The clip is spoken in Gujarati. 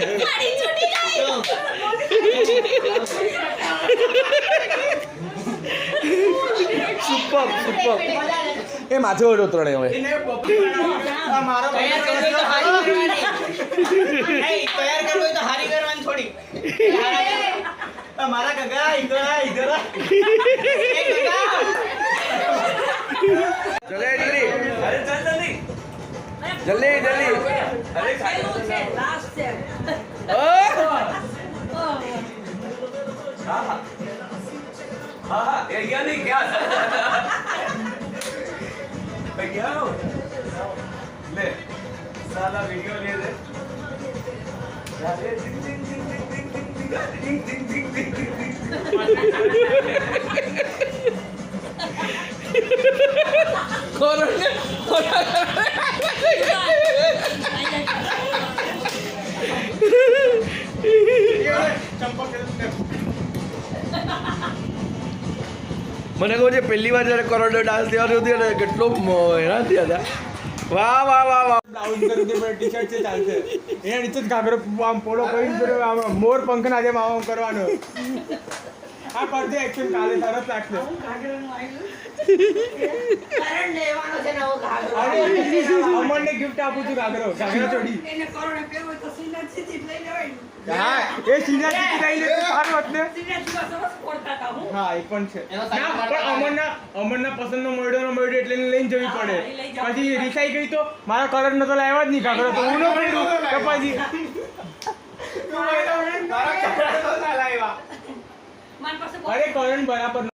ગાડી છૂટી ગઈ સુપર સુપર એ માથે ઓડો ત્રણે હવે. મારા કાકા ઇધરા ઇધરા જલ્દી જલ્દી. જલ્દી જલ્દી. અરે sen. हाँ ये नहीं क्या मैं क्या हूँ ले साला वीडियो ले दे कोरोना कोरोना મને કહું છે પહેલી વાર જ્યારે કરોડો ડાન્સ થયો હતી અને કેટલો હેરાન થયા હતા. વાહ વાહ વાહ વાહ. ડાઉન કરી દે પણ ટી-શર્ટ છે ચાલશે. એના નીચે જ ઘાઘરો આમ પોલો કરીને આમ મોર પંખના જેમ આમ આમ કરવાનો. આ કરજે એક્શન કાલે કરણ લેવાનો ઘાઘરો અરે અમરને ગિફ્ટ આપું છું ઘાઘરો ઘાઘરો ચોડી એને કરોડે પહેરવો તો સીનાથી જ લઈ લેવાય હા એ સીધા સીધી લઈ લે સારું હોત ને? સીનાથી તો સરસ ફોડતા હતા હું. હા એ પણ છે. ના પણ અમરના અમરના પસંદનો મળ્યો નો મળ્યો એટલે લઈને જવી પડે. પછી રિસાઈ ગઈ તો મારા કરણ નતો તો લાવ્યા જ નહીં ઘાઘરો તો હું ન પહેરું તો પછી મારા મારા કપડાં તો ના લાવ્યા મારી પાસે બહુ અરે કરણ બરાબર